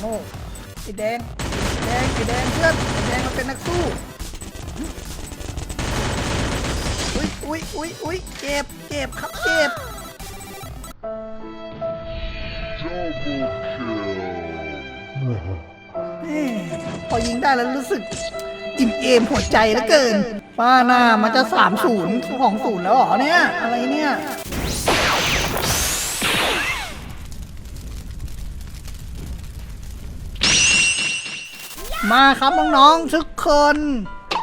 โน่ไอ้แดงไอ้แดงไอ้แดงเพื่อนไอ้แดงมันเป็นนักสู้อุ้ยอุ้ยอุ้ยอุ้ยเจ็บเจ็บครับเจ็บ Double kill. แม่พอยิงได้แล้วรู้สึกอิ่มเอมหัวใจเหลือเกิน ป้าหน้ามันจะสามศูนย์ของศูนย์แล้วเหรอเนี่ย อะไรเนี่ย มาครับน้องๆทุกคน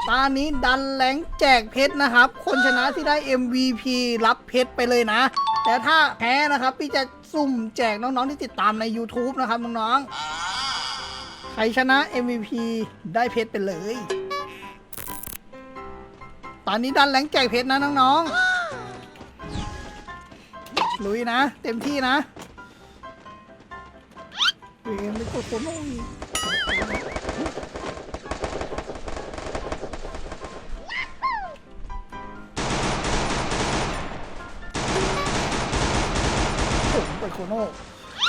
ตอนนี้ดันแหลงแจกเพชรนะครับ คนชนะที่ได้ MVP รับเพชรไปเลยนะ แต่ถ้าแพ้นะครับ พี่จะสุ่มแจกน้องๆที่ติดตามใน YouTube นะครับน้องๆ ใครชนะ MVP ได้เพชรไปเลย ตอนนี้ดันแหลงแจกเพชรนะน้องๆ ลุยนะ เต็มที่นะเวมไม่กดโคนอ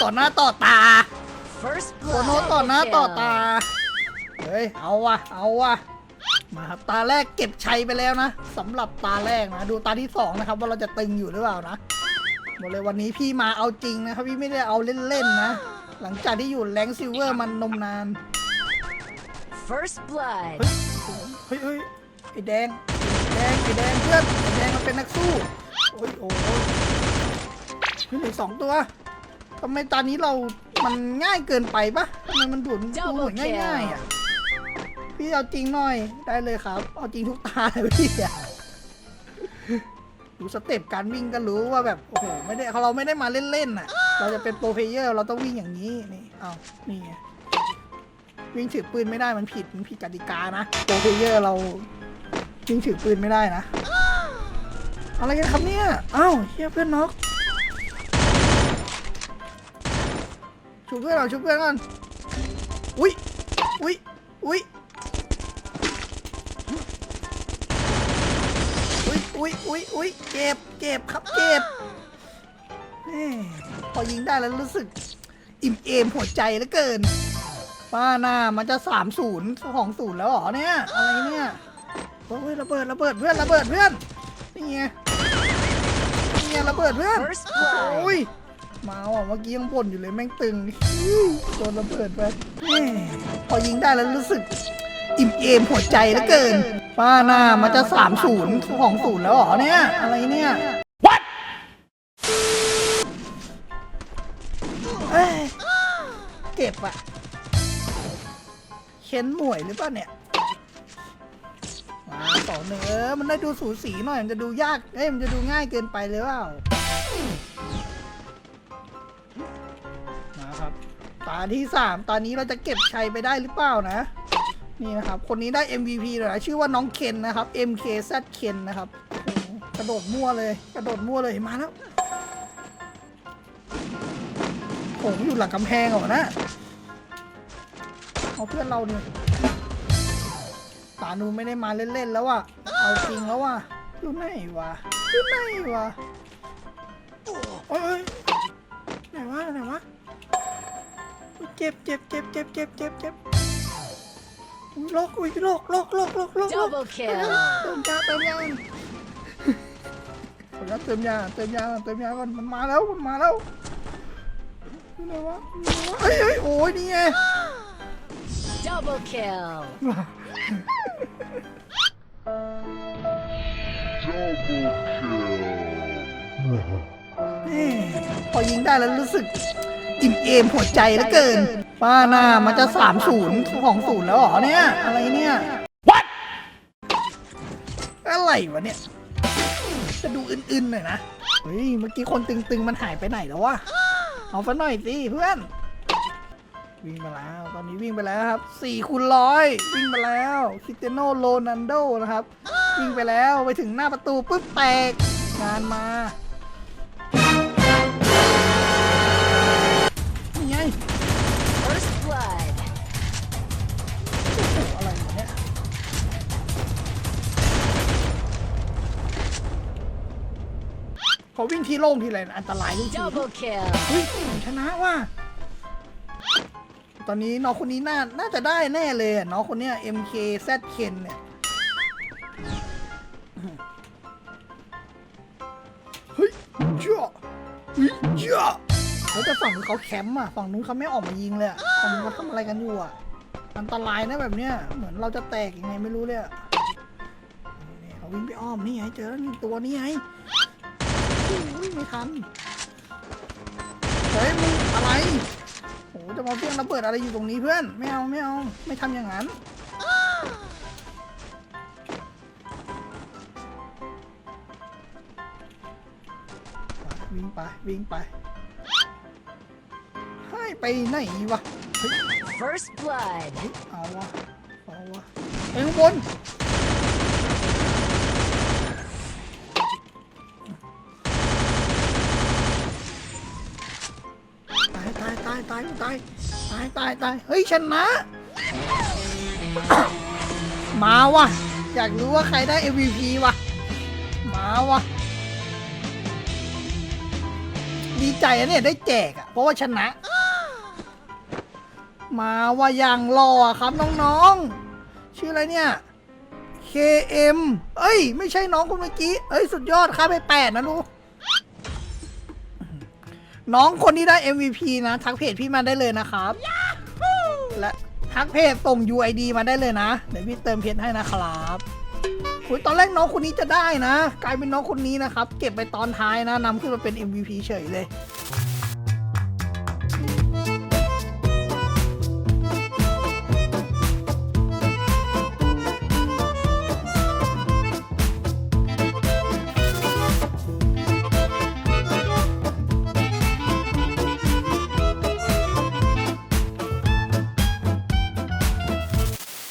ต่อหน้าต่อตา First โคโนต่อหน้าต่อตา เฮ้ย เอาวะเอาวะมาครับตาแรกเก็บชัยไปแล้วนะสำหรับตาแรกนะ ดูตาที่สองนะครับ ว่าเราจะตึงอยู่หรือเปล่านะบอกเลยวันนี้พี่มาเอาจริงนะครับ พี่ไม่ได้เอาเล่นๆนะ หลังจากที่อยู่แรงซิลเวอร์มันนมนาน First blood. เฮ้ยเฮ้ยไอ้แดงไอ้แดงไอ้แดงเพื่อนไอ้แดงมันเป็นนักสู้ โอ้ยโอ้ยเฮ้ยเหลือสองตัว ทำไมตอนนี้เรา มันง่ายเกินไปปะทำไมมันดูดดูเหมือนง่ายๆอะ พี่เอาจริงหน่อย ได้เลยครับ เอาจริงทุกตาเลยพี่อะดูสเต็ปการวิ่งก็รู้ว่าแบบโอ้โหไม่ได้เราไม่ได้มาเล่นๆน่ะ เราจะเป็นโปรเพลเยอร์เราต้องวิ่งอย่างนี้นี่เอานี่ไงวิ่งถือปืนไม่ได้มันผิดมันผิดกติกานะโปรเพลเยอร์เราวิ่งถือปืนไม่ได้นะอะไรกันครับเนี่ยอ้าวเฮียเพื่อนน็อก ชูเพื่อนเราชูเพื่อนก่อนอุ้ยอุ้ยอุ้ยอุ้ยอุ้ยอุ้ยอุ้ยเจ็บเจ็บครับเจ็บแม่พอยิงได้แล้วรู้สึก อิ่มเอมหัวใจเหลือเกินป้าหน้ามันจะสามศูนย์ของศูนย์แล้วเหรอเนี่ยอะไรเนี่ยโอ้ยระเบิดระเบิดเพื่อนระเบิดเพื่อนนี่ไงนี่ไงระเบิดเพื่อน First โอ้ย blood. มาว่ะเมื่อกี้ยังบ่นอยู่เลยแม่งตึงอื้อโดนระเบิดไปแม่พอยิงได้แล้วรู้สึก อิ่มเอมหัวใจเหลือเกิน ป้าหน้ามันจะสามศูนย์ของศูนย์แล้วเหรอเนี่ย อะไรเนี่ย What เอ้ยเก็บอะเค้นหมวยหรือเปล่าเนี่ยมาต่อหนึ่งเออมันได้ดูสูสีหน่อย มันจะดูยาก เอ้ยมันจะดูง่ายเกินไปเลยเปล่ามา ตาที่สามตอนนี้เราจะเก็บชัยไปได้หรือเปล่านะ นี่นะครับ คนนี้ได้ MVP เลยนะชื่อว่าน้องเคนนะครับ MKZ เคนนะครับกระโดดมั่วเลย กระโดดมั่วเลยมาแล้วผมอยู่หลังกำแพงเหรอนะเอาเพื่อนเราเนี่ยตานูไม่ได้มาเล่นๆแล้วอะเอาจริงแล้วว่ะอยู่ไหนวะอยู่ไหนวะโอ้ยไหนวะไหนวะ เจ็บเจ็บเจ็บเจ็บเจ็บเจ็บเจ็บอุ๊ยโลกอุ้ยโลกโลกโลกโลกโลกโลก Double kill. เติมยาเติมยาขออนุญาตเติมยาเติมยาเติมยาก่อนมันมาแล้วมันมาแล้วอยู่ไหนวะอยู่ไหนวะเฮ้ยเฮ้ยโอ้ยนี่ไง Double kill. Double kill. แม่พอยิงได้แล้วรู้สึก อิ่มเอมหัวใจเหลือเกิน ป้าหน้ามันจะสามศูนย์ของศูนย์แล้วเหรอเนี่ย อะไรเนี่ย What อะไรวะเนี่ย จะดูอื่นๆหน่อยนะ เฮ้ย เมื่อกี้คนตึงๆ มันหายไปไหนแล้ววะ เอาซะหน่อยสิเพื่อน วิ่งไปแล้ว ตอนนี้วิ่งไปแล้วครับ4คูณร้อยวิ่งไปแล้วคริสเตียโนโรนันโดนะครับ วิ่งไปแล้วไปถึงหน้าประตูปุ๊บแตกงานมา พอวิ่งที่โล่งทีไรนะอันตรายทุกที Double kill. เฮ้ยผมชนะว่ะตอนนี้น้องคนนี้น่าน่าจะได้แน่เลยอะน้องคนเนี้ย MK Z Ken เนี่ยเฮ้ยเจ้าเฮ้ยเจ้าแล้วแต่ฝั่งนู้นเขาแคมป์อะฝั่งนู้นเขาไม่ออกมายิงเลยอะฝั่งนู้นเขาทำอะไรกันอยู่อะอันตรายนะแบบเนี้ยเหมือนเราจะแตกยังไงไม่รู้เลยอะนี่เขาวิ่งไปอ้อมนี่ไงเจอแล้วนี่ตัวนี้ไง อุ้ยไม่ทันเฮ้ยมึงอะไรโหจะมาเพี้ยงระเบิดอะไรอยู่ตรงนี้เพื่อน ไม่เอาไม่เอาไม่ทำอย่างนั้นวิ่งไปวิ่งไปให้ไปไหนวะ First blood. เฮ้ยเอาวะเอาวะไปข้างบนายตายตายตายตายตายเฮ้ยชนะ มาวะอยากรู้ว่าใครได้ MVP วะมาวะดีใจอะเนี่ยได้แจกอะเพราะว่าชนะ มาว่าอย่างรออะครับน้องๆ ชื่ออะไรเนี่ย KM เอ้ย ไม่ใช่น้องคนเมื่อกี้ เอ้ย สุดยอดค่าไปแปดนะลูก น้องคนที่ได้ MVP นะ ทักเพจพี่มาได้เลยนะครับ และทักเพจส่ง UID มาได้เลยนะ เดี๋ยวพี่เติมเพจให้นะครับอุยตอนแรกน้องคนนี้จะได้นะ กลายเป็นน้องคนนี้นะครับ เก็บไปตอนท้ายนะนำขึ้นมาเป็น MVP เฉยเลย